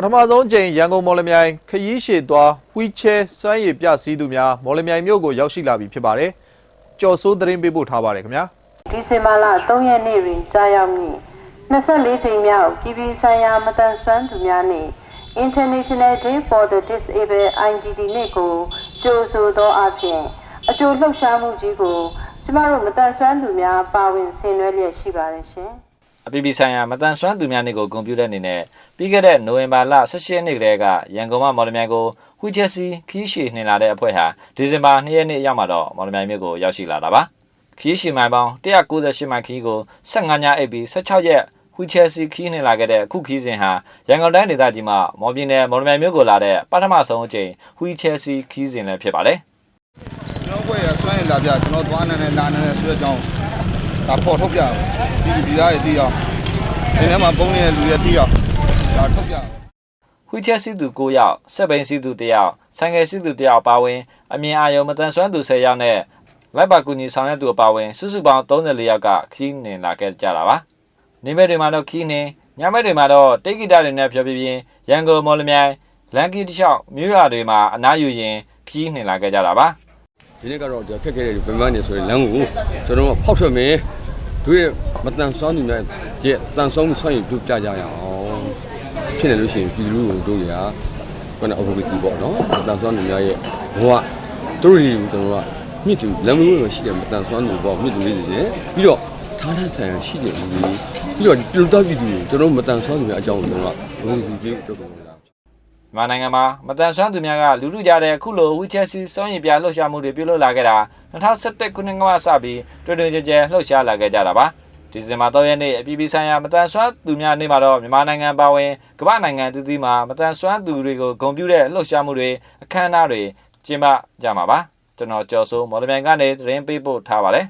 ပထမဆုံးကြိမ်ရန်ကုန်မော်လမြိုင်ခရီးရှည်သွားဝီချဲစွမ်းရည်ပြစည်းသူများမော်လမြိုင်မြို့ကိုရောက်ရှိလာပြီဖြစ်ပါတယ်။ကြော်စိုးသတင်းပေးပို့ထားပါတယ်ခင်ဗျာ။ဒီဇင်ဘာလ3ရက်နေ့တွင်ကြာရောက်မည့်24ကြိမ်မြောက်ပြည်ပြည်ဆိုင်ရာမတန်ဆွမ်းသူများနှင့် International Day for the Disabled IDD နေ့ကိုကြိုဆိုသောအပြင်အကျိုးလှုပ်ရှားမှုကြီးကိုကျမတို့မတန်ဆွမ်းသူများပါဝင်ဆင်နွှဲလျက်ရှိပါတယ်ရှင်။ အပြည်ပြည်ဆိုင်ရာမတန်ဆွမ်းသူများနေ့ကိုဂုဏ်ပြုတဲ့အနေနဲ့ပြီးခဲ့တဲ့နိုဝင်ဘာလ18ရက်နေ့ကတည်းကရန်ကုန်မှမော်လမြိုင်ကိုဝီချက်စီခီးရှည်နှင်လာတဲ့အဖွဲ့ဟာဒီဇင်ဘာ2ရက်နေ့ရောက်မှာတော့မော်လမြိုင်မြို့ကိုရောက်ရှိလာတာပါခီးရှည်မိုင်ပေါင်း198မိုင်ခီးကို15ညအိပ်ပြီး16ရက်ဝီချက်စီခီးနှင်လာခဲ့တဲ့အခုခီးစဉ်ဟာရန်ကုန်တိုင်းဒေသကြီးမှာမော်ပြည်နယ်မော်လမြိုင်မြို့ကိုလာတဲ့ပထမဆုံးအကြိမ်ဝီချက်စီခီးစဉ်လည်းဖြစ်ပါတယ်ကျွန်တော်ဘွဲရဆွမ်းရည်လာပြကျွန်တော်သွားနေနဲ့လာနေနဲ့ဆွဲကြောင်း ဒါပေါ်ထုတ်ပြဒီဒီသားရည်တီးအောင်ဒီထဲမှာပုံနေတဲ့လူရတီးအောင်ဒါထုတ်ပြဝီချက်စီသူ9ယောက်စက်ဘိန်စီသူ1ယောက်ဆိုင်ကယ်စီသူ1ယောက်အပါအဝင်အမြင်အာရုံမတန်ဆွမ်းသူ10ယောက်နဲ့လိုက်ပါကူညီဆောင်ရွက်သူအပါအဝင်စုစုပေါင်း34ယောက်ကခီးနှင်လာခဲ့ကြတာပါနေမဲ့တွေမှာတော့ခီးနှင်ညမဲ့တွေမှာတော့တိတ်ဂီတတွေနဲ့ဖြောပြပြင်းရန်ကုန်မော်လမြိုင်လန်ကီတလျှောက်မြို့ရွာတွေမှာအနားယူရင်ခီးနှင်လာခဲ့ကြတာပါဒီနေ့ကတော့ဒီခက်ခဲတဲ့ဗမာနေဆိုရင်လမ်းကိုကျွန်တော်တို့ဖောက်ထွက်မယ် တို့ရဲ့မတန်ဆွမ်းသူများရဲ့တန်ဆွမ်းမှုဆွမ်းရည်တို့ပြကြရအောင်ဖြစ်နေလို့ရှိရင်ပြည်သူလူထုတို့ရာဘယ်နဲ့ advocacy ပေါ့နော်မတန်ဆွမ်းသူများရဲ့ဘဝတို့တွေကိုကျွန်တော်တို့ကမြင့်တူလမ်းမလို့ရှိတယ်မတန်ဆွမ်းသူပေါ့မြင့်တူလေးတွေပြီးတော့ထားထဆိုင်ရာရှိတဲ့လူတွေပြီးတော့ပြည်တော်ပြည်သူတွေကျွန်တော်တို့မတန်ဆွမ်းသူများအကြောင်းကိုကျွန်တော်က advocacy ပေးလုပ်ကုန်နေတာ မြန်မာနိုင်ငံမှာမတန်ဆွမ်းသူများကလူထုကြတဲ့အခုလိုဝီချက်စီစွမ်းရည်ပြလှုပ်ရှားမှုတွေပြုလုပ်လာခဲ့တာ2017ခုနှစ်ကမှစပြီးတွင်တွင်ကြဲကြဲလှုပ်ရှားလာခဲ့ကြတာပါဒီဇင်ဘာ3ရက်နေ့အပြည်ပြည်ဆိုင်ရာမတန်ဆွမ်းသူများနေ့မှာတော့မြန်မာနိုင်ငံပါဝင်ကမ္ဘာနိုင်ငံတည်တည်မှာမတန်ဆွမ်းသူတွေကိုဂုဏ်ပြုတဲ့လှုပ်ရှားမှုတွေအခမ်းအနားတွေကျင်းပကြမှာပါကျွန်တော်ကျော်စိုးမော်လမြိုင်ကနေသတင်းပေးပို့ထားပါတယ်